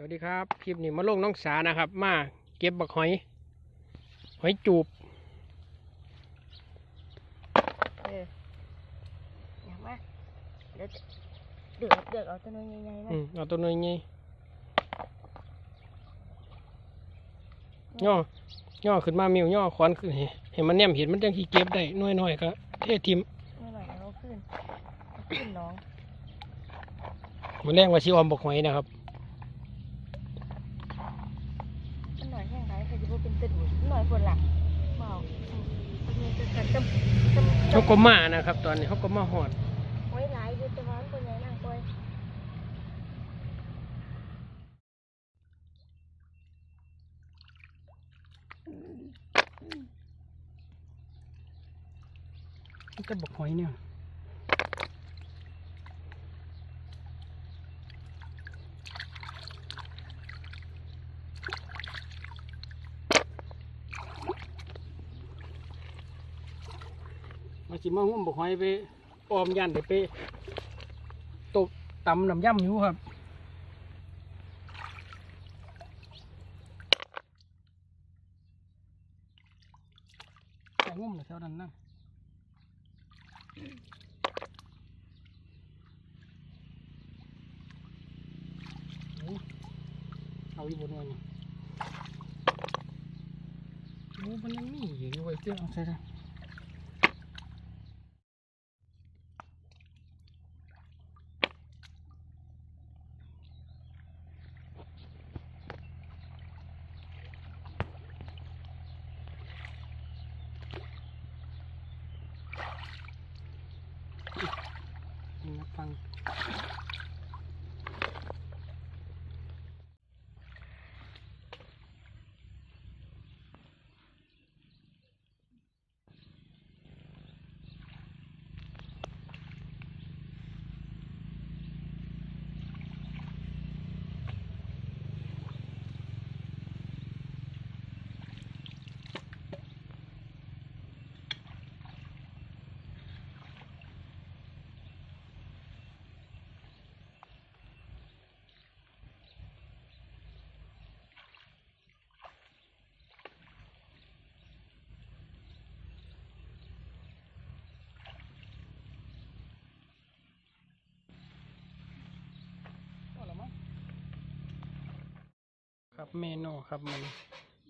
สวัสดีครับ คลิปนี้มาลงน้องสานะครับ มาเก็บบักหอย หอยจูบเอออย่ามาเดี๋ยวจะเดือดเดือดเอาตัวน้อยใหญ่ๆมาอืมเอาตัวน้อยนี่ย่อย่อขึ้นมามิวย่อควันขึ้นให้เห็นมันแนมเห็นมันจังที่เก็บได้น้อยๆก็เททิมไม่หน่อยเอาขึ้นเอาขึ้นน้องมันแรงว่าชิออมบักหอยนะครับ มันหน่อยแห้งไรใครจะพูดเป็นตึดมัน หน่อยคนหลังเมาอืมมันจะกันจำจำเขาก็มานะครับ ตอนนี้เขาก็มาหอดไว้หลายอยู่แต่ว่ามันคนใหญ่นั่งคอยมันก็บักหอยเนี่ย สิมาหุ้มบักหอยไปออมยันเดี๋ยวไปตบตำน้ำย่ำอยู่ครับแต่งุ่มเลยแถวนั้นนั่งเอาอีกบนวันนี้โอ้มันยังมีอยู่ไว้เจ้าใช่ไหม ครับเมนูครับมัน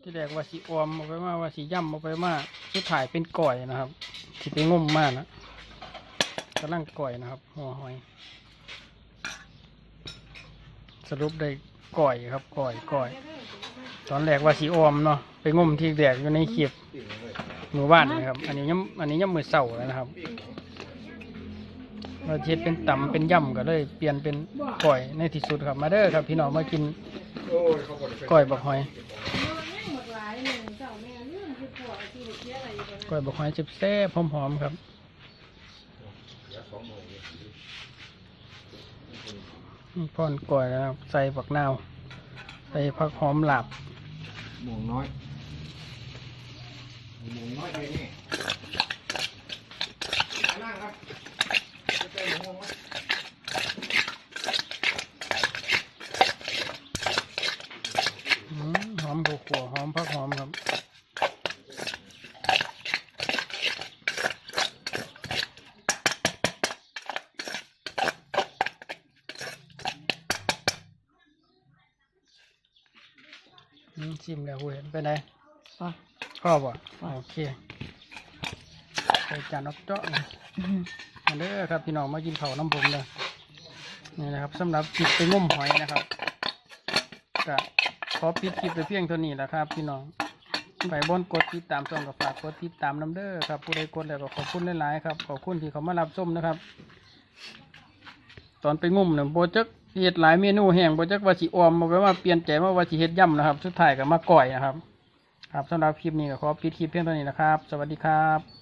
ที่แรกว่าสีออมเอาไปมาว่าสีย่ำเอาไปมาสุดท้ายเป็นก่อยนะครับที่ไปงมมากนะกำลังก่อยนะครับหัวหอย สรุปได้ก่อยครับก่อยก่อย ตอนแรกว่าสีออมเนาะไปงมที่แรกอยู่ในคลิปมือว่านนะครับ อันนี้ยังอันนี้ยังมือเสาแล้วนะครับ เราเช็ดเป็นต่ำเป็นย่ำก็เลย เปลี่ยนเป็นก่อยในที่สุดครับ มาเด้อครับ พี่น้องมากินก่อยบักหอยกล้วยบกหอยจิบแซ่บหอมๆครับนี่พ่อนกล้วยนะครับใส่ผักนาวใส่ผักหอมหลาบหมูน้อยหมูน้อยเลยนี่นั่งครับจะเป็นหมูไหม อืมหอมขัวๆหอมผักหอมครับ อืมชิมแล้วเห็นไปไหนป่ะชอบอะโอเคใส่จานออกเจาะนี่มาเด้อครับพี่น้องมากินเผาวน้ำผมเลยนี่นะครับสำหรับคลิปไปงมหอยนะครับก็ขอปิดคลิปไปเพียงเท่านี้แหละครับ พี่น้องไปบนกดติดตามช่องกับฝากกดติดตามน้ำเด้อครับผู้ใดกดแล้วก็ขอบคุณหลายๆครับขอบคุณที่เขามารับชมนะครับ ตอนไปงมเนี่ยโบจัก เฮ็ดหลายเมนูแห้งบ่จักว่าสิออมมาไปว่าเปลี่ยนใจมาว่าสิเฮ็ดย่ำนะครับ สุดท้ายก็มาก่อยนะครับ ครับสำหรับคลิปนี้ก็ขอปิดคลิปเพียงเท่านี้นะครับ สวัสดีครับ